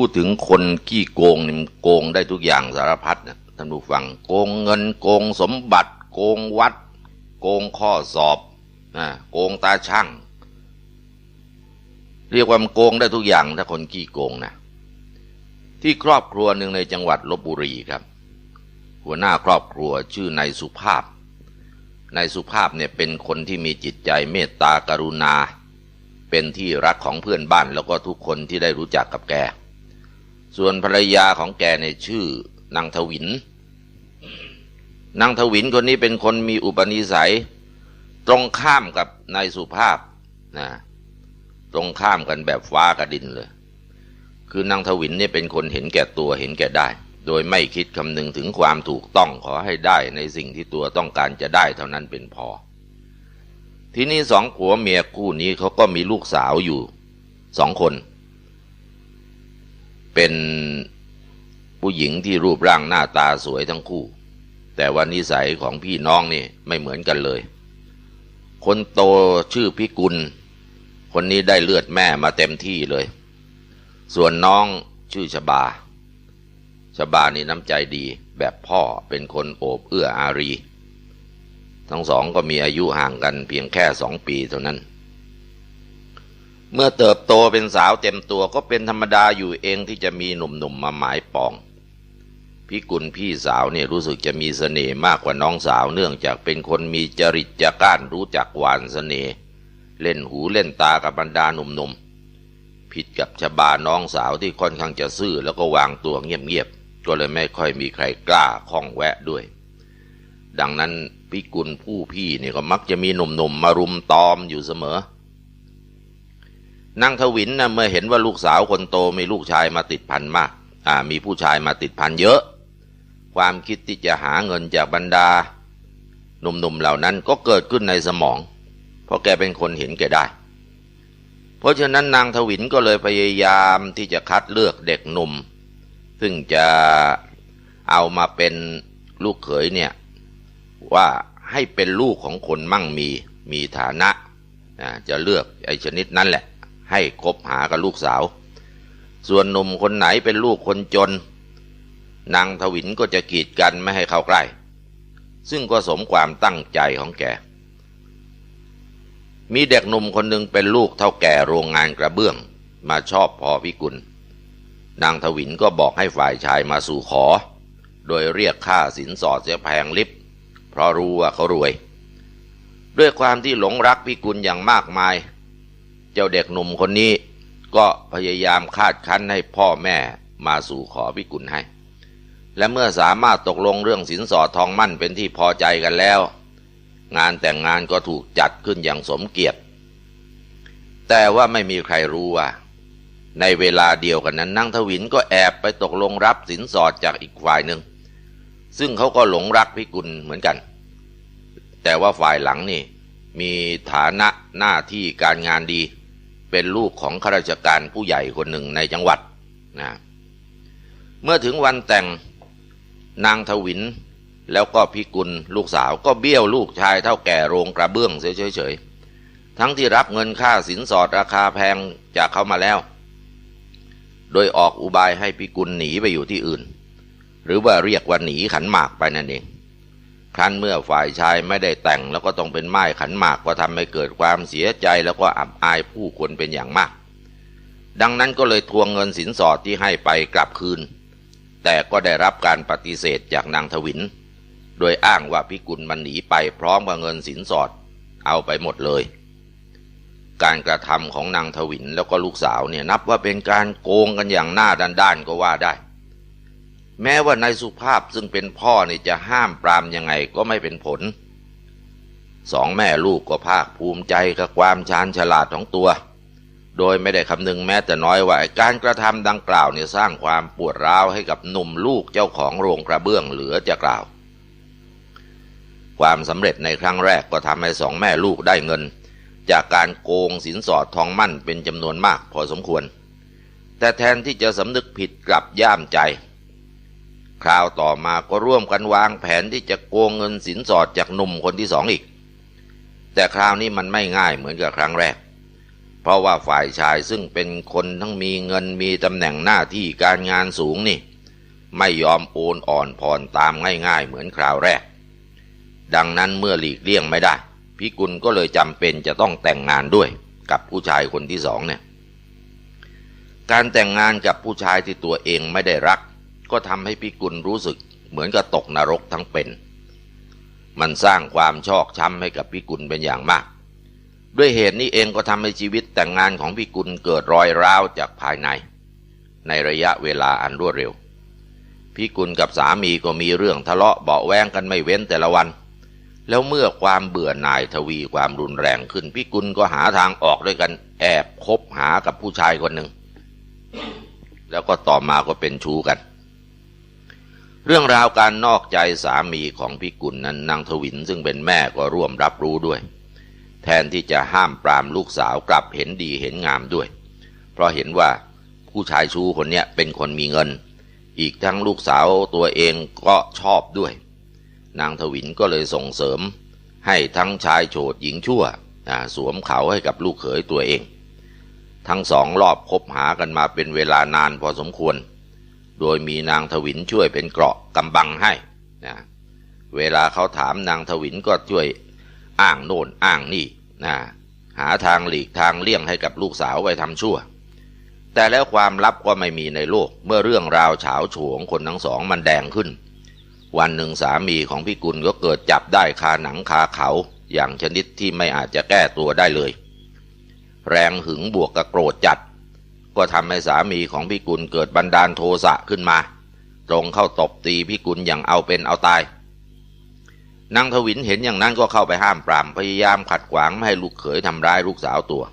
พูดถึงคนขี้โกงนี่โกงได้ทุกอย่างสารพัดนะท่านผู้ฟังโกงเงินโกงสมบัติ โกงวัด โกงข้อสอบนะโกงตาช่าง เรียกว่ามันโกงได้ทุกอย่างถ้าคนขี้โกงนะที่ครอบครัวหนึ่งในจังหวัดลบบุรีครับ หัวหน้าครอบครัวชื่อนายสุภาพนายสุภาพเนี่ยเป็นคนที่มีจิตใจเมตตากรุณา เป็นที่รักของเพื่อนบ้านแล้วก็ทุกคนที่ได้รู้จักกับแก ส่วนภรรยาของแกในชื่อนางทวิน นางทวินคนนี้เป็นคนมีอุปนิสัย ตรงข้ามกับนายสุภาพนะตรงข้ามกันแบบฟ้ากับดินเลย คือนางทวินเนี่ยเป็นคนเห็นแก่ตัวเห็นแก่ได้ โดยไม่คิดคำนึงถึงความถูกต้องขอให้ได้ในสิ่งที่ตัวต้องการจะได้เท่านั้นเป็นพอ ทีนี้สองผัวเมียคู่นี้เขาก็มีลูกสาวอยู่สองคน เป็นผู้หญิงที่รูปร่างหน้าตาสวยทั้งคู่ แต่ว่านิสัยของพี่น้องนี่ไม่เหมือนกันเลย คนโตชื่อพิกุล คนนี้ได้เลือดแม่มาเต็มที่เลย ส่วนน้องชื่อชบาชบานี่น้ำใจดีแบบพ่อเป็นคนโอบเอื้ออารี ทั้งสองก็มีอายุห่างกันเพียงแค่สองปีเท่านั้น เมื่อเติบโตเป็นสาวเต็มตัวก็เป็นธรรมดาอยู่เองที่จะมีหนุ่มๆมาหมายปอง พี่กุลพี่สาวเนี่ยรู้สึกจะมีเสน่ห์มากกว่าน้องสาวเนื่องจากเป็นคนมีจริตจัก้านรู้จักหวานเสน่ห์เล่นหูเล่นตากับบรรดาหนุ่มๆ ผิดกับชบาน้องสาวที่ค่อนข้างจะซื่อแล้วก็วางตัวเงียบๆก็เลยไม่ค่อยมีใครกล้าข้องแวะด้วย ดังนั้นพี่กุลผู้พี่เนี่ยก็มักจะมีหนุ่มๆมารุมตอมอยู่เสมอ นางทวินนะเมื่อเห็นว่าลูกสาวคนโตมีลูกชายมาติดพันมากอ่ามีผู้ชายมาติดพันเยอะ ความคิดที่จะหาเงินจากบรรดา หนุ่มๆเหล่านั้นก็เกิดขึ้นในสมอง เพราะแกเป็นคนเห็นแกได้ เพราะฉะนั้นนางทวินก็เลยพยายามที่จะคัดเลือกเด็กหนุ่ม ซึ่งจะเอามาเป็นลูกเขยเนี่ยว่าให้เป็นลูกของคนมั่งมีมีฐานะนะจะเลือกไอ้ชนิดนั้นแหละ ให้คบหากับลูกสาว ส่วนหนุ่มคนไหนเป็นลูกคนจน นางทวินก็จะกีดกันไม่ให้เข้าใกล้ ซึ่งก็สมความตั้งใจของแก มีเด็กหนุ่มคนหนึ่งเป็นลูกเท่าแก่โรงงานกระเบื้องมาชอบพอพิกุล นางทวินก็บอกให้ฝ่ายชายมาสู่ขอ โดยเรียกค่าสินสอดเสียแพงลิบ เพราะรู้ว่าเขารวย ด้วยความที่หลงรักพิกุลอย่างมากมาย เจ้าเด็กหนุ่มคนนี้ ก็พยายามคาดคั้นให้พ่อแม่มาสู่ขอพิกุลให้ และเมื่อสามารถตกลงเรื่องสินสอดทองมั่นเป็นที่พอใจกันแล้ว งานแต่งงานก็ถูกจัดขึ้นอย่างสมเกียรติ แต่ว่าไม่มีใครรู้ว่า ในเวลาเดียวกันนั้นนางทวินก็แอบไปตกลงรับสินสอดจากอีกฝ่ายหนึ่งซึ่งเขาก็หลงรักพิกุลเหมือนกัน แต่ว่าฝ่ายหลังนี่มีฐานะหน้าที่การงานดี เป็นลูกของข้าราชการผู้ใหญ่คนหนึ่งในจังหวัดนะเมื่อถึงวันแต่งนางทวินแล้วก็พิกุลลูกสาวก็เบี้ยวลูกชายเท่าแก่โรงกระเบื้องเฉยๆทั้งที่รับเงินค่าสินสอดราคาแพงจากเขามาแล้ว โดยออกอุบายให้พิกุลหนีไปอยู่ที่อื่น หรือว่าเรียกว่าหนีขันหมากไปนั่นเอง ครั้นเมื่อฝ่ายชายไม่ได้แต่งแล้วก็ต้องเป็นไม้ขันหมากก็ทำให้เกิดความเสียใจแล้วก็อับอายผู้คนเป็นอย่างมาก ดังนั้นก็เลยทวงเงินสินสอดที่ให้ไปกลับคืน แต่ก็ได้รับการปฏิเสธจากนางทวิน โดยอ้างว่าพิกุลมันหนีไปพร้อมกับเงินสินสอด เอาไปหมดเลย การกระทำของนางทวินแล้วก็ลูกสาวเนี่ยนับว่าเป็นการโกงกันอย่างหน้าด้านๆก็ว่าได้ แม้ว่านายสุภาพซึ่งเป็นพ่อเนี่ยจะห้ามปรามยังไงก็ไม่เป็นผล สองแม่ลูกก็ภาคภูมิใจกับความชาญฉลาดของตัว โดยไม่ได้คำนึงแม้แต่น้อยว่าการกระทำดังกล่าวเนี่ยสร้างความปวดร้าวให้กับหนุ่มลูกเจ้าของโรงกระเบื้องเหลือจะกล่าว ความสำเร็จในครั้งแรกก็ทำให้สองแม่ลูกได้เงิน จากการโกงสินสอดทองมั่นเป็นจำนวนมากพอสมควร แต่แทนที่จะสำนึกผิดกลับย่ามใจ คราวต่อมาก็ร่วมกันวางแผนที่จะโกงเงินสินสอดจากหนุ่มคนที่สองอีก แต่คราวนี้มันไม่ง่ายเหมือนกับครั้งแรก เพราะว่าฝ่ายชายซึ่งเป็นคนทั้งมีเงินมีตำแหน่งหน้าที่การงานสูงนี่ ไม่ยอมโอนอ่อนผ่อนตามง่าย ๆ เหมือนคราวแรก ดังนั้นเมื่อหลีกเลี่ยงไม่ได้พิกุลก็เลยจำเป็นจะต้องแต่งงานด้วยกับผู้ชายคนที่สองเนี่ย การแต่งงานกับผู้ชายที่ตัวเองไม่ได้รัก ก็ทำให้พิกุลรู้สึกเหมือนกับตกนรกทั้งเป็น มันสร้างความชอกช้ำให้กับพิกุลเป็นอย่างมาก ด้วยเหตุนี้เองก็ทำให้ชีวิตแต่งงานของพิกุลเกิดรอยร้าวจากภายใน ในระยะเวลาอันรวดเร็วพิกุลกับสามีก็มีเรื่องทะเลาะเบาแวงกันไม่เว้นแต่ละวัน แล้วเมื่อความเบื่อหน่ายทวีความรุนแรงขึ้นพิกุลก็หาทางออกด้วยกันแอบคบหากับผู้ชายคนหนึ่ง แล้วก็ต่อมาก็เป็นชู้กัน เรื่องราวการนอกใจสามีของพิกุลนั้นนางทวินซึ่งเป็นแม่ก็ร่วมรับรู้ด้วย แทนที่จะห้ามปรามลูกสาวกลับเห็นดีเห็นงามด้วย เพราะเห็นว่าผู้ชายชู้คนนี้เป็นคนมีเงิน อีกทั้งลูกสาวตัวเองก็ชอบด้วย นางทวินก็เลยส่งเสริม ให้ทั้งชายโฉดหญิงชั่วสวมเขาให้กับลูกเขยตัวเอง ทั้งสองรอบคบหากันมาเป็นเวลานานพอสมควร โดยมีนางทวินช่วยเป็นเกราะกำบังให้นะเวลาเขาถามนางทวินก็ช่วยอ้างโน่นอ้างนี่นะหาทางหลีกทางเลี่ยงให้กับลูกสาวไปทำชั่ว แต่แล้วความลับก็ไม่มีในโลก เมื่อเรื่องราวเฉาโฉงคนทั้งสองมันแดงขึ้น วันหนึ่งสามีของพี่กุลก็เกิดจับได้คาหนังคาเขาอย่างชนิดที่ไม่อาจจะแก้ตัวได้เลย แรงหึงบวกกับโกรธจัด ก็ทำให้สามีของพี่กุลเกิดบันดาลโทสะขึ้นมา ตรงเข้าตบตีพี่กุลอย่างเอาเป็นเอาตายนางทวินเห็นอย่างนั้นก็เข้าไปห้ามปรามพยายามขัดขวางไม่ให้ลูกเขยทำร้ายลูกสาวตัว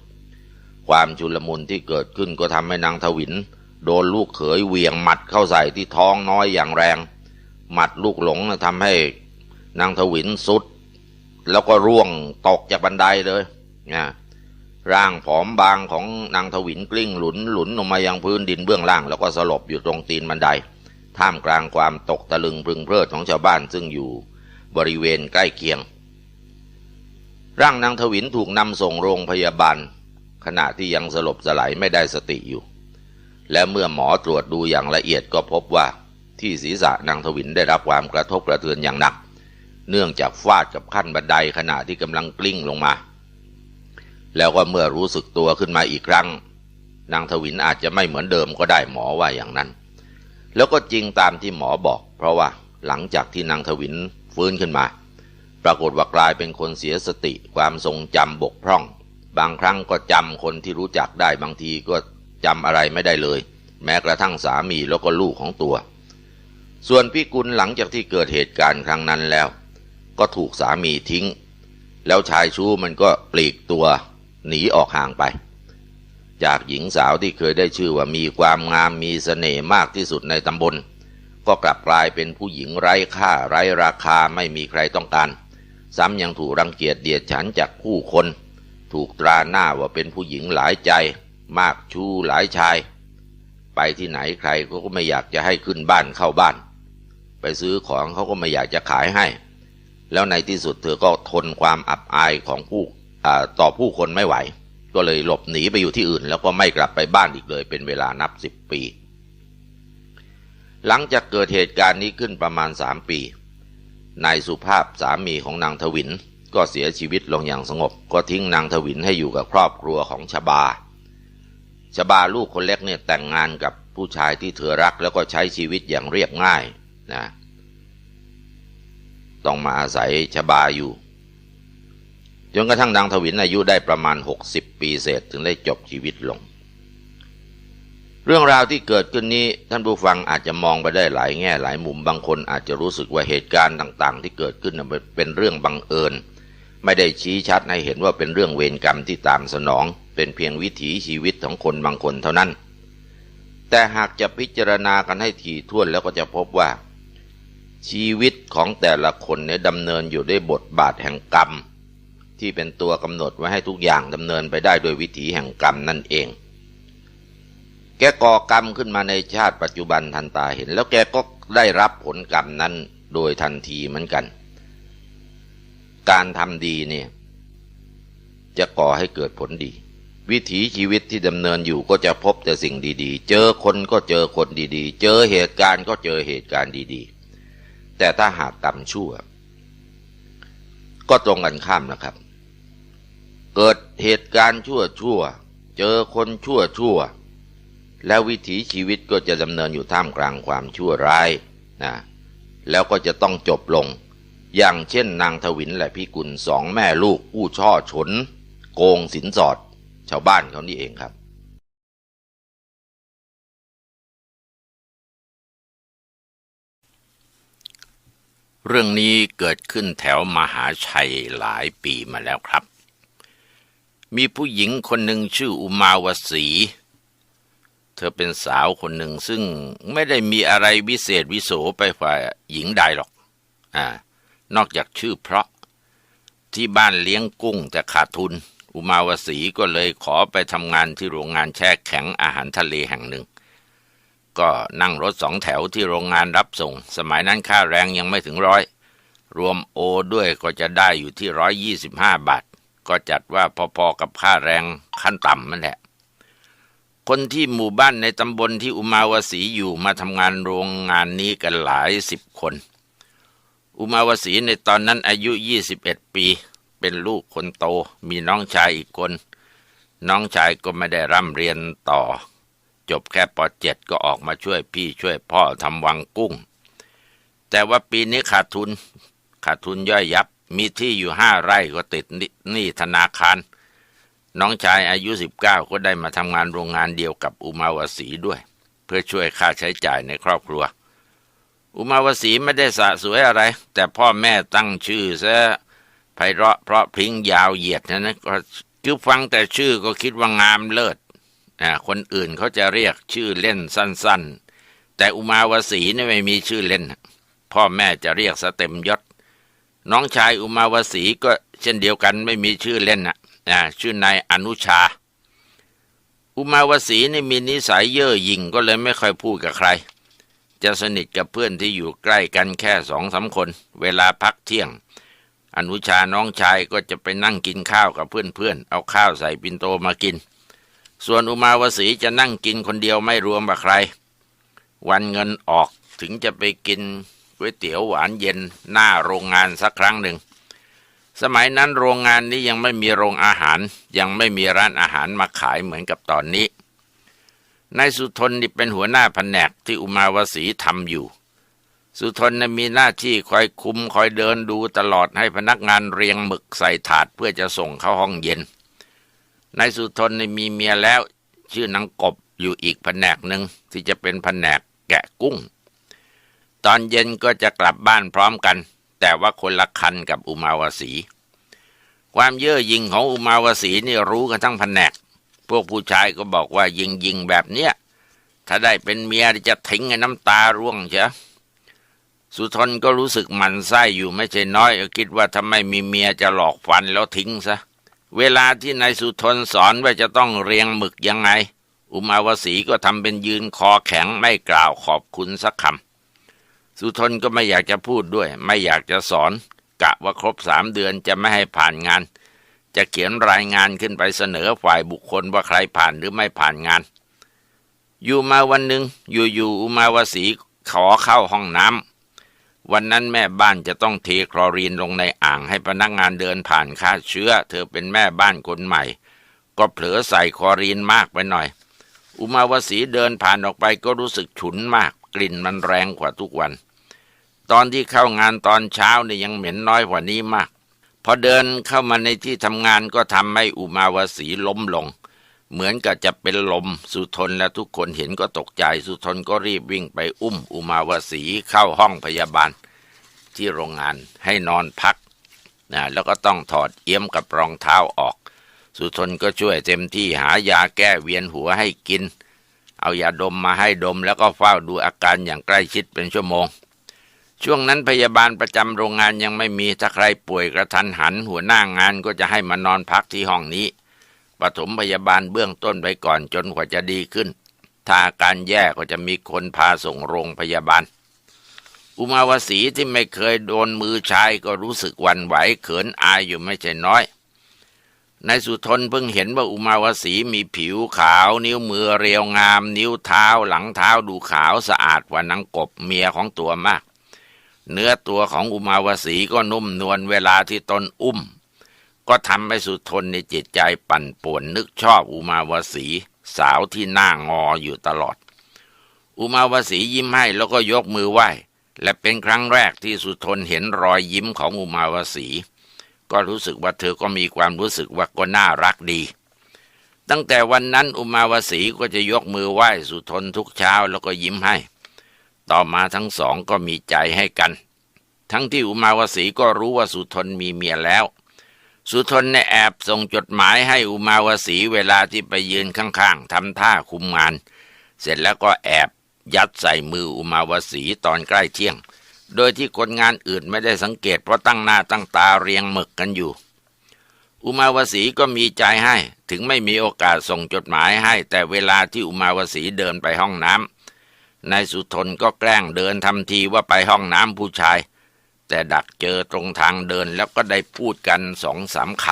ความชุลมุนที่เกิดขึ้นก็ทำให้นางทวิน โดนลูกเขยเหวี่ยงหมัดเข้าใส่ที่ท้องน้อยอย่างแรง หมัดลูกหลงทำให้นางทวินสุด แล้วก็ร่วงตกจากบันไดเลยนะ ร่างผอมบางของนางทวินกลิ้งหลุนหลุนลงมายังพื้นดินเบื้องล่าง แล้วก็สลบอยู่ตรงตีนบันได ท่ามกลางความตกตะลึงพึงเพลิดของชาวบ้านซึ่งอยู่บริเวณใกล้เคียง ร่างนางทวินถูกนำส่งโรงพยาบาล ขณะที่ยังสลบสลายไม่ได้สติอยู่ และเมื่อหมอตรวจดูอย่างละเอียดก็พบว่าที่ศีรษะนางทวินได้รับความกระทบกระเทือนอย่างหนัก เนื่องจากฟาดกับขั้นบันไดขณะที่กำลังกลิ้งลงมา แล้วก็เมื่อรู้สึกตัวขึ้นมาอีกครั้ง นางทวินอาจจะไม่เหมือนเดิมก็ได้หมอว่าอย่างนั้น แล้วก็จริงตามที่หมอบอก เพราะว่าหลังจากที่นางทวินฟื้นขึ้นมา ปรากฏว่ากลายเป็นคนเสียสติความทรงจำบกพร่อง บางครั้งก็จำคนที่รู้จักได้บางทีก็จำอะไรไม่ได้เลย แม้กระทั่งสามีแล้วก็ลูกของตัว ส่วนพี่กุลหลังจากที่เกิดเหตุการณ์ครั้งนั้นแล้ว ก็ถูกสามีทิ้ง แล้วชายชู้มันก็ปลีกตัว หนีออกห่างไป จากหญิงสาวที่เคยได้ชื่อว่ามีความงามมีเสน่ห์มากที่สุดในตำบล ก็กลับกลายเป็นผู้หญิงไร้ค่าไร้ราคาไม่มีใครต้องการ ซ้ำยังถูกรังเกียจเดียดฉันจากผู้คน ถูกตราหน้าว่าเป็นผู้หญิงหลายใจ มากชู้หลายชาย ไปที่ไหนใครก็ไม่อยากจะให้ขึ้นบ้านเข้าบ้าน ไปซื้อของเขาก็ไม่อยากจะขายให้ แล้วในที่สุดเธอก็ทนความอับอายของผู้ ต่อผู้คนไม่ไหว ก็เลยหลบหนีไปอยู่ที่อื่น แล้วก็ไม่กลับไปบ้านอีกเลย เป็นเวลานับสิบปี หลังจากเกิดเหตุการณ์นี้ขึ้นประมาณสามปีนายสุภาพสามีของนางทวินก็เสียชีวิตลงอย่างสงบ ก็ทิ้งนางทวินให้อยู่กับครอบครัวของชบาชบาลูกคนเล็กเนี่ยแต่งงานกับผู้ชายที่เธอรักแล้วก็ใช้ชีวิตอย่างเรียบง่ายนะต้องมาอาศัยชบาอยู่ จนกระทั่งนางทวินอายุได้ประมาณ 60 ปีเศษถึงได้จบชีวิตลง เรื่องราวที่เกิดขึ้นนี้ท่านผู้ฟังอาจจะมองไปได้หลายแง่หลายมุมบางคนอาจจะรู้สึกว่าเหตุการณ์ต่างๆ ที่เกิดขึ้นเป็นเรื่องบังเอิญ ไม่ได้ชี้ชัดให้เห็นว่าเป็นเรื่องเวรกรรมที่ตามสนอง เป็นเพียงวิถีชีวิตของคนบางคนเท่านั้น แต่หากจะพิจารณากันให้ถี่ถ้วนแล้วก็จะพบว่า ชีวิตของแต่ละคนเนี่ยดำเนินอยู่ด้วยบทบาทแห่งกรรม ที่เป็นตัวกำหนดไว้ให้ทุกอย่างดำเนินไปได้โดยวิถีแห่งกรรมนั่นเอง แกก่อกรรมขึ้นมาในชาติปัจจุบันทันตาเห็น แล้วแกก็ได้รับผลกรรมนั้นโดยทันทีเหมือนกัน การทำดีเนี่ยจะก่อให้เกิดผลดี วิถีชีวิตที่ดำเนินอยู่ก็จะพบแต่สิ่งดีๆ เจอคนก็เจอคนดีๆ เจอเหตุการณ์ก็เจอเหตุการณ์ดีๆ แต่ถ้าหากกรรมชั่ว ก็ตรงกันข้ามนะครับ เกิดเหตุการณ์ชั่วชั่ว เจอคนชั่วชั่ว แล้ววิถีชีวิตก็จะดำเนินอยู่ท่ามกลางความชั่วร้ายนะแล้วก็จะต้องจบลง อย่างเช่นนางทวินและพี่กุลสองแม่ลูกผู้ช่อฉน โกงสินสอด ชาวบ้านเขานี่เองครับ เรื่องนี้เกิดขึ้นแถวมหาชัยหลายปีมาแล้วครับ มีผู้หญิงคนหนึ่งชื่ออุมาวสี เธอเป็นสาวคนหนึ่งซึ่งไม่ได้มีอะไรวิเศษวิโสไปฝ่ายหญิงใดหรอกอ่านอกจากชื่อเพราะที่บ้านเลี้ยงกุ้งแต่ขาดทุน อุมาวสีก็เลยขอไปทำงานที่โรงงานแช่แข็งอาหารทะเลแห่งหนึ่ง ก็นั่งรถสองแถวที่โรงงานรับส่ง สมัยนั้นค่าแรงยังไม่ถึงร้อย รวมโอด้วยก็จะได้อยู่ที่ร้อยยี่สิบห้าบาท ก็จัดว่าพอๆกับค่าแรงขั้นต่ำนั่นแหละ คนที่หมู่บ้านในตำบลที่อุมาวสีอยู่มาทำงานโรงงานนี้กันหลายสิบคน อุมาวสีในตอนนั้นอายุยี่สิบเอ็ดปี เป็นลูกคนโต มีน้องชายอีกคน น้องชายก็ไม่ได้ร่ำเรียนต่อ จบแค่ป .7 ก็ออกมาช่วยพี่ช่วยพ่อทำวังกุ้ง แต่ว่าปีนี้ขาดทุนขาดทุนย่อยยับ มีที่อยู่ห้าไร่ก็ติดหนี้ธนาคาร น้องชายอายุ 19 ก็ได้มาทำงานโรงงานเดียวกับอุมาวสีด้วย เพื่อช่วยค่าใช้จ่ายในครอบครัว อุมาวสีไม่ได้สะสวยอะไร แต่พ่อแม่ตั้งชื่อซะไพเราะเพราะพริ้งยาวเหยียดนะนะก็คือฟังแต่ชื่อก็คิดว่างามเลิศอ่าคนอื่นเขาจะเรียกชื่อเล่นสั้น ๆ แต่อุมาวสีนี่ไม่มีชื่อเล่น พ่อแม่จะเรียกสเต็มยศ น้องชายอุมาวสีก็เช่นเดียวกันไม่มีชื่อเล่นนะอ่าชื่อนายอนุชา อุมาวสีนี่มีนิสัยเย่อหยิ่งก็เลยไม่ค่อยพูดกับใคร จะสนิทกับเพื่อนที่อยู่ใกล้กันแค่สองสาคน เวลาพักเที่ยง อนุชาน้องชายก็จะไปนั่งกินข้าวกับเพื่อนๆเอาข้าวใส่ปินโตมากิน ส่วนอุมาวสีจะนั่งกินคนเดียวไม่รวมกับใคร วันเงินออกถึงจะไปกิน ก๋วยเตี๋ยวหวานเย็นหน้าโรงงานสักครั้งหนึ่ง สมัยนั้นโรงงานนี้ยังไม่มีโรงอาหาร ยังไม่มีร้านอาหารมาขายเหมือนกับตอนนี้ นายสุทนนี่เป็นหัวหน้าแผนกที่อุมาวสีทำอยู่ สุทนนมีหน้าที่คอยคุมคอยเดินดูตลอดให้พนักงานเรียงหมึกใส่ถาดเพื่อจะส่งเข้าห้องเย็น นายสุทนนี่มีเมียแล้ว ชื่อนางกบอยู่อีกแผนกหนึ่งที่จะเป็นแผนกแกะกุ้ง ตอนเย็นก็จะกลับบ้านพร้อมกัน แต่ว่าคนละคันกับอุมาวสี ความเย่อหยิ่งของอุมาวสีนี่รู้กันทั้งแผนก พวกผู้ชายก็บอกว่ายิงยิงแบบเนี้ยถ้าได้เป็นเมียจะทิ้งให้น้ำตาร่วงเชียสุทนก็รู้สึกหมันไส้อยู่ไม่ใช่น้อยคิดว่าถ้าไมมีเมียจะหลอกฟันแล้วทิ้งซะ เวลาที่นายสุทนสอนว่าจะต้องเรียงหมึกยังไง อุมาวสีก็ทำเป็นยืนคอแข็งไม่กล่าวขอบคุณสักคำ สุทนก็ไม่อยากจะพูดด้วย ไม่อยากจะสอน กะว่าครบสามเดือนจะไม่ให้ผ่านงาน จะเขียนรายงานขึ้นไปเสนอฝ่ายบุคคลว่าใครผ่านหรือไม่ผ่านงาน อยู่มาวันหนึ่งอยู่ๆอุมาวสีขอเข้าห้องน้ำวันนั้นแม่บ้านจะต้องเทคลอรีนลงในอ่างให้พนักงานเดินผ่านฆ่าเชื้อ เธอเป็นแม่บ้านคนใหม่ ก็เผลอใส่คลอรีนมากไปหน่อย อุมาวสีเดินผ่านออกไปก็รู้สึกฉุนมากกลิ่นมันแรงกว่าทุกวัน ตอนที่เข้างานตอนเช้าเนี่ยยังเหม็นน้อยกว่านี้มาก พอเดินเข้ามาในที่ทำงานก็ทำให้อุมาวสีล้มลง เหมือนกับจะเป็นลมสุทนและทุกคนเห็นก็ตกใจสุทนก็รีบวิ่งไปอุ้มอุมาวสีเข้าห้องพยาบาล ที่โรงงานให้นอนพักนะแล้วก็ต้องถอดเอี้ยมกับรองเท้าออก สุทนก็ช่วยเต็มที่หายาแก้เวียนหัวให้กิน เอายาดมมาให้ดมแล้วก็เฝ้าดูอาการอย่างใกล้ชิดเป็นชั่วโมง ช่วงนั้นพยาบาลประจำโรงงานยังไม่มีถ้าใครป่วยกระทันหัน หัวหน้างานก็จะให้มานอนพักที่ห้องนี้ปฐมพยาบาลเบื้องต้นไปก่อนจนกว่าจะดีขึ้น ถ้าการแย่ก็จะมีคนพาส่งโรงพยาบาล อุมาวสีที่ไม่เคยโดนมือชายก็รู้สึกวันไหวเขินอายอยู่ไม่ใช่น้อยนายสุทนเพิ่งเห็นว่าอุมาวสีมีผิวขาว นิ้วมือเรียวงาม นิ้วเท้าหลังเท้าดูขาวสะอาดกว่านางกบเมียของตัวมาก เนื้อตัวของอุมาวสีก็นุ่มนวลเวลาที่ตนอุ้ม ก็ทำให้สุทนในจิตใจปั่นป่วนนึกชอบอุมาวสี สาวที่หน้างออยู่ตลอด อุมาวสียิ้มให้แล้วก็ยกมือไหว้ และเป็นครั้งแรกที่สุทนเห็นรอยยิ้มของอุมาวสี ก็รู้สึกว่าเธอก็มีความรู้สึกว่าก็น่ารักดี ตั้งแต่วันนั้นอุมาวสีก็จะยกมือไหว้สุทนทุกเช้าแล้วก็ยิ้มให้ ต่อมาทั้งสองก็มีใจให้กัน ทั้งที่อุมาวสีก็รู้ว่าสุทนมีเมียแล้ว สุทนในแอบส่งจดหมายให้อุมาวสีเวลาที่ไปยืนข้างๆทำท่าคุมงาน เสร็จแล้วก็แอบยัดใส่มืออุมาวสีตอนใกล้เที่ยง โดยที่คนงานอื่นไม่ได้สังเกตเพราะตั้งหน้าตั้งตาเรียงหมึกกันอยู่ อุมาวสีก็มีใจให้ ถึงไม่มีโอกาสส่งจดหมายให้ แต่เวลาที่อุมาวสีเดินไปห้องน้ำ นายสุทนก็แกล้งเดินทำทีว่าไปห้องน้ำผู้ชาย แต่ดักเจอตรงทางเดินแล้วก็ได้พูดกันสองสามค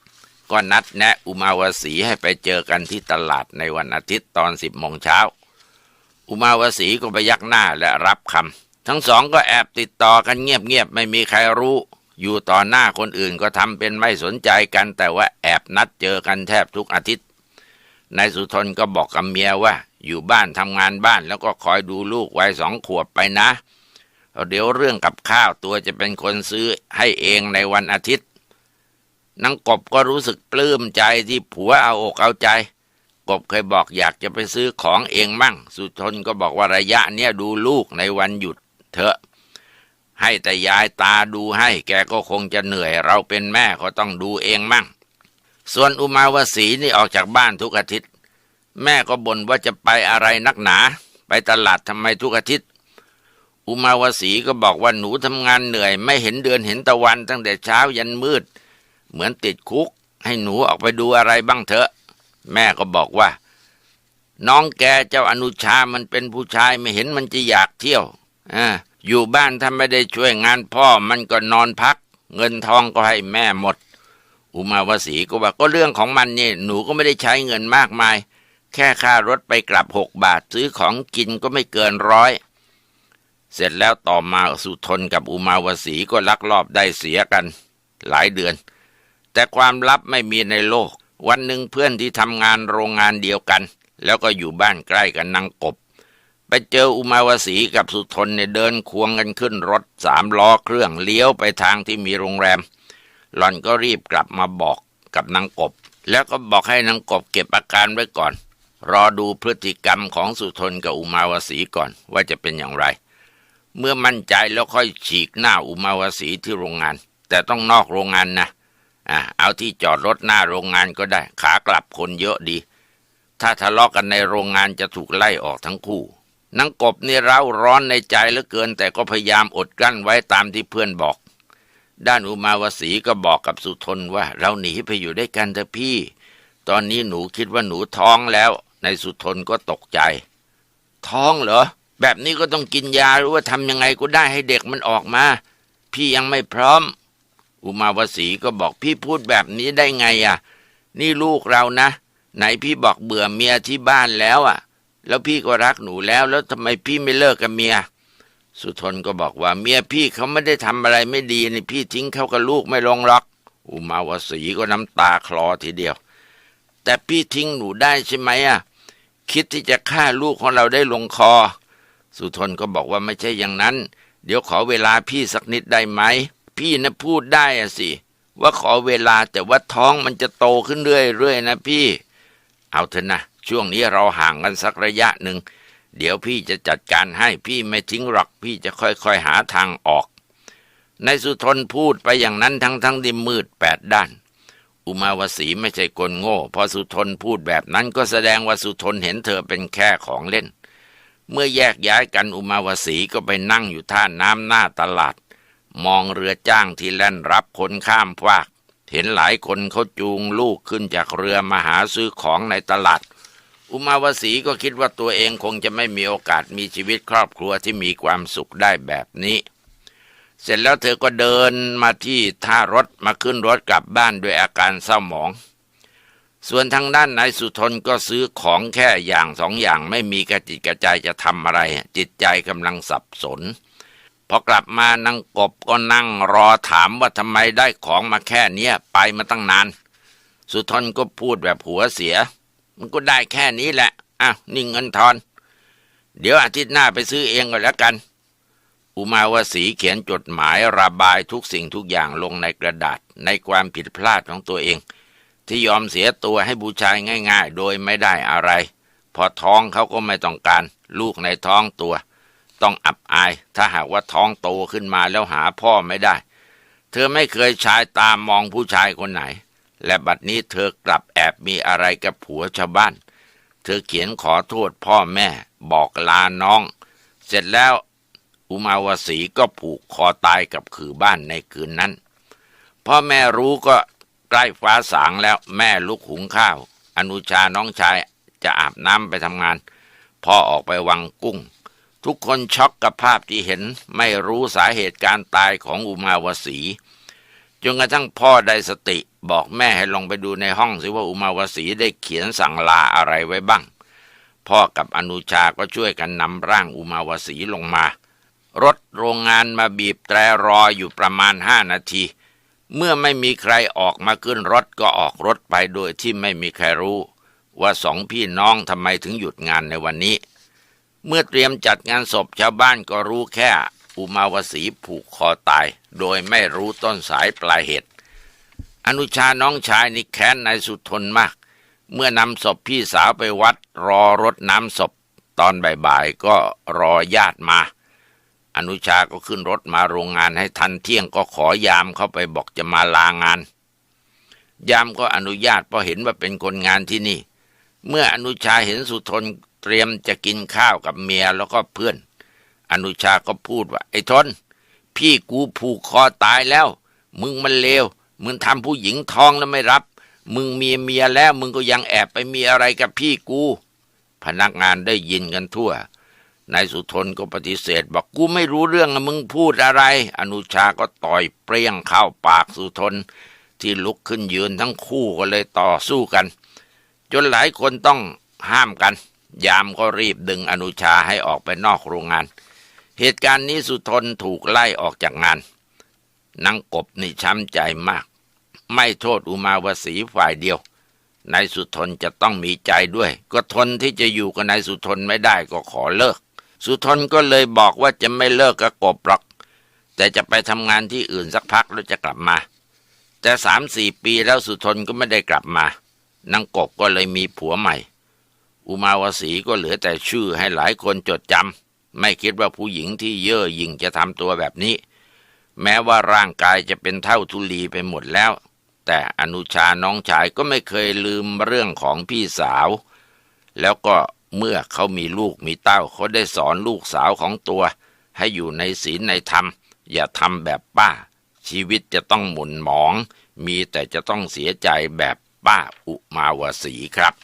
ำก็นัดแนะอุมาวสีให้ไปเจอกันที่ตลาดในวันอาทิตย์ตอนสิบโมงเช้า อุมาวสีก็ไปยักหน้าและรับคำทั้งสองก็แอบติดต่อกันเงียบๆไม่มีใครรู้ อยู่ต่อหน้าคนอื่นก็ทำเป็นไม่สนใจกัน แต่ว่าแอบนัดเจอกันแทบทุกอาทิตย์นายสุทนก็บอกกับเมียว่า อยู่บ้านทำงานบ้านแล้วก็คอยดูลูกวัยสองขวบไปนะ เดี๋ยวเรื่องกับข้าวตัวจะเป็นคนซื้อให้เองในวันอาทิตย์นางกบก็รู้สึกปลื้มใจที่ผัวเอาอกเอาใจ กบเคยบอกอยากจะไปซื้อของเองมั่ง สุทนก็บอกว่าระยะเนี้ยดูลูกในวันหยุดเถอะ ให้แต่ยายตาดูให้ แกก็คงจะเหนื่อย เราเป็นแม่ก็ต้องดูเองมั่ง ส่วนอุมาวสีนี่ออกจากบ้านทุกอาทิตย์ แม่ก็บ่นว่าจะไปอะไรนักหนา ไปตลาดทำไมทุกอาทิตย์ อุมาวสีก็บอกว่าหนูทำงานเหนื่อย ไม่เห็นเดือนเห็นตะวันตั้งแต่เช้ายันมืด เหมือนติดคุก ให้หนูออกไปดูอะไรบ้างเถอะ แม่ก็บอกว่า น้องแกเจ้าอนุชามันเป็นผู้ชายไม่เห็นมันจะอยากเที่ยวอ่าอยู่บ้านถ้าไม่ได้ช่วยงานพ่อมันก็นอนพัก เงินทองก็ให้แม่หมด อุมาวสีก็ว่าก็เรื่องของมันนี่หนูก็ไม่ได้ใช้เงินมากมาย แค่ค่ารถไปกลับหกบาทซื้อของกินก็ไม่เกินร้อย เสร็จแล้วต่อมาสุทนกับอุมาวสีก็ลักลอบได้เสียกัน หลายเดือน แต่ความลับไม่มีในโลก วันหนึ่งเพื่อนที่ทำงานโรงงานเดียวกัน แล้วก็อยู่บ้านใกล้กันนางกบ ไปเจออุมาวสีกับสุทนเนี่ยเดินควงกันขึ้นรถสามล้อเครื่องเลี้ยวไปทางที่มีโรงแรม หล่อนก็รีบกลับมาบอกกับนางกบ แล้วก็บอกให้นางกบเก็บอาการไว้ก่อน รอดูพฤติกรรมของสุทนกับอุมาวสีก่อนว่าจะเป็นอย่างไร เมื่อมั่นใจแล้วค่อยฉีกหน้าอุมาวสีที่โรงงาน แต่ต้องนอกโรงงานนะอ่าเอาที่จอดรถหน้าโรงงานก็ได้ ขากลับคนเยอะดี ถ้าทะเลาะกกันในโรงงานจะถูกไล่ออกทั้งคู่นางกบนี่เร่าร้อนในใจเหลือเกิน แต่ก็พยายามอดกลั้นไว้ตามที่เพื่อนบอก ด้านอุมาวสีก็บอกกับสุทนว่า เราหนีไปอยู่ด้วยกันเถอะพี่ ตอนนี้หนูคิดว่าหนูท้องแล้ว ในสุทนก็ตกใจ ท้องเหรอ แบบนี้ก็ต้องกินยาหรือว่าทำยังไงก็ได้ให้เด็กมันออกมา พี่ยังไม่พร้อม อุมาวสีก็บอกพี่พูดแบบนี้ได้ไงอะ นี่ลูกเรานะ ไหนพี่บอกเบื่อเมียที่บ้านแล้วอะ แล้วพี่ก็รักหนูแล้ว แล้วทำไมพี่ไม่เลิกกับเมีย สุทนก็บอกว่าเมียพี่เขาไม่ได้ทำอะไรไม่ดีนี่พี่ทิ้งเขากับลูกไม่ลงหรอกอุมาวสีก็น้ำตาคลอทีเดียว แต่พี่ทิ้งหนูได้ใช่ไหมอะ คิดที่จะฆ่าลูกของเราได้ลงคอ สุทนก็บอกว่าไม่ใช่อย่างนั้น เดี๋ยวขอเวลาพี่สักนิดได้ไหม พี่นะพูดได้อะสิ ว่าขอเวลาแต่ว่าท้องมันจะโตขึ้นเรื่อยๆนะพี่ เอาเถอะนะ ช่วงนี้เราห่างกันสักระยะหนึ่ง เดี๋ยวพี่จะจัดการให้พี่ไม่ทิ้งหรอก พี่จะค่อยๆหาทางออกนายสุทนพูดไปอย่างนั้นทั้งๆทที่มืดแปดด้าน อุมาวสีไม่ใช่คนโง่ พอสุทนพูดแบบนั้นก็แสดงว่าสุทนเห็นเธอเป็นแค่ของเล่น เมื่อแยกย้ายกันอุมาวสีก็ไปนั่งอยู่ท่าน้ำหน้าตลาด มองเรือจ้างที่แล่นรับคนข้ามฟาก เห็นหลายคนเขาจูงลูกขึ้นจากเรือมาหาซื้อของในตลาด อุมาวสีก็คิดว่าตัวเองคงจะไม่มีโอกาสมีชีวิตครอบครัวที่มีความสุขได้แบบนี้ เสร็จแล้วเธอก็เดินมาที่ท่ารถมาขึ้นรถกลับบ้านด้วยอาการเศร้าหมอง ส่วนทางด้านนายสุทนก็ซื้อของแค่อย่างสองอย่างไม่มีกระจิตกระใจจะทำอะไร จิตใจกำลังสับสน พอกลับมานางกบก็นั่งรอถามว่าทำไมได้ของมาแค่เนี้ยไปมาตั้งนาน สุทนก็พูดแบบหัวเสีย มันก็ได้แค่นี้แหละอ้าวนี่เงินทอน เดี๋ยวอาทิตย์หน้าไปซื้อเองก็แล้วกัน อุมาวสีเขียนจดหมายระบายทุกสิ่งทุกอย่างลงในกระดาษในความผิดพลาดของตัวเอง ที่ยอมเสียตัวให้บูชายง่าย ๆ โดยไม่ได้อะไร พอท้องเขาก็ไม่ต้องการ ลูกในท้องตัว ต้องอับอาย ถ้าหากว่าท้องโตขึ้นมาแล้วหาพ่อไม่ได้ เธอไม่เคยชายตามมองผู้ชายคนไหน และบัดนี้เธอกลับแอบมีอะไรกับผัวชาวบ้าน เธอเขียนขอโทษพ่อแม่ บอกลาน้อง เสร็จแล้ว อุมาวสีก็ผูกคอตายกับขือบ้านในคืนนั้น พ่อแม่รู้ก็ใกล้ฟ้าสางแล้วแม่ลุกหุงข้าว อนุชาน้องชายจะอาบน้ำไปทำงาน พ่อออกไปวังกุ้ง ทุกคนช็อกกับภาพที่เห็นไม่รู้สาเหตุการตายของอุมาวสีจนกระทั่งพ่อได้สติบอกแม่ให้ลงไปดูในห้องสิว่าอุมาวสีได้เขียนสั่งลาอะไรไว้บ้าง พ่อกับอนุชาก็ช่วยกันนำร่างอุมาวสีลงมา รถโรงงานมาบีบแตรรออยู่ประมาณห้านาที เมื่อไม่มีใครออกมาขึ้นรถก็ออกรถไปโดยที่ไม่มีใครรู้ ว่าสองพี่น้องทำไมถึงหยุดงานในวันนี้ เมื่อเตรียมจัดงานศพชาวบ้านก็รู้แค่ อุมาวสีผูกคอตาย โดยไม่รู้ต้นสายปลายเหตุ อนุชาน้องชายนี่แค้นนายสุทนมาก เมื่อนำศพพี่สาวไปวัดรอรดน้ำศพ ตอนบ่ายๆก็รอญาติมา อนุชาก็ขึ้นรถมาโรงงานให้ทันเที่ยงก็ขอยามเข้าไปบอกจะมาลางาน ยามก็อนุญาตเพราะเห็นว่าเป็นคนงานที่นี่ เมื่ออนุชาเห็นสุทนเตรียมจะกินข้าวกับเมียแล้วก็เพื่อน อนุชาก็พูดว่า ไอ้ทน พี่กูผูกคอตายแล้ว มึงมันเลว มึงทำผู้หญิงท้องแล้วไม่รับ มึงมีเมียแล้ว มึงก็ยังแอบไปมีอะไรกับพี่กู พนักงานได้ยินกันทั่ว นายสุทนก็ปฏิเสธ บอกกูไม่รู้เรื่องนะมึงพูดอะไร อนุชาก็ต่อยเปรี้ยงเข้าปากสุทน ที่ลุกขึ้นยืนทั้งคู่ก็เลยต่อสู้กัน จนหลายคนต้องห้ามกัน ยามก็รีบดึงอนุชาให้ออกไปนอกโรงงาน เหตุการณ์นี้สุทนถูกไล่ออกจากงานนางกบนี่ช้ำใจมาก ไม่โทษอุมาวสีฝ่ายเดียวนายสุทนจะต้องมีใจด้วย ก็ทนที่จะอยู่กับนายสุทนไม่ได้ก็ขอเลิก สุทนก็เลยบอกว่าจะไม่เลิกกับกบหรอก แต่จะไปทำงานที่อื่นสักพักแล้วจะกลับมา แต่สามสี่ปีแล้วสุทนก็ไม่ได้กลับมานางกบก็เลยมีผัวใหม่ อุมาวสีก็เหลือแต่ชื่อให้หลายคนจดจำไม่คิดว่าผู้หญิงที่เย่อหยิ่งจะทำตัวแบบนี้ แม้ว่าร่างกายจะเป็นเท่าทุลีไปหมดแล้ว แต่อนุชาน้องชายก็ไม่เคยลืมเรื่องของพี่สาว แล้วก็ เมื่อเขามีลูกมีเต้าเขาได้สอนลูกสาวของตัว ให้อยู่ในศีลในธรรม อย่าทำแบบป้า ชีวิตจะต้องหมุนหมอง มีแต่จะต้องเสียใจแบบป้าอุมาวสีครับ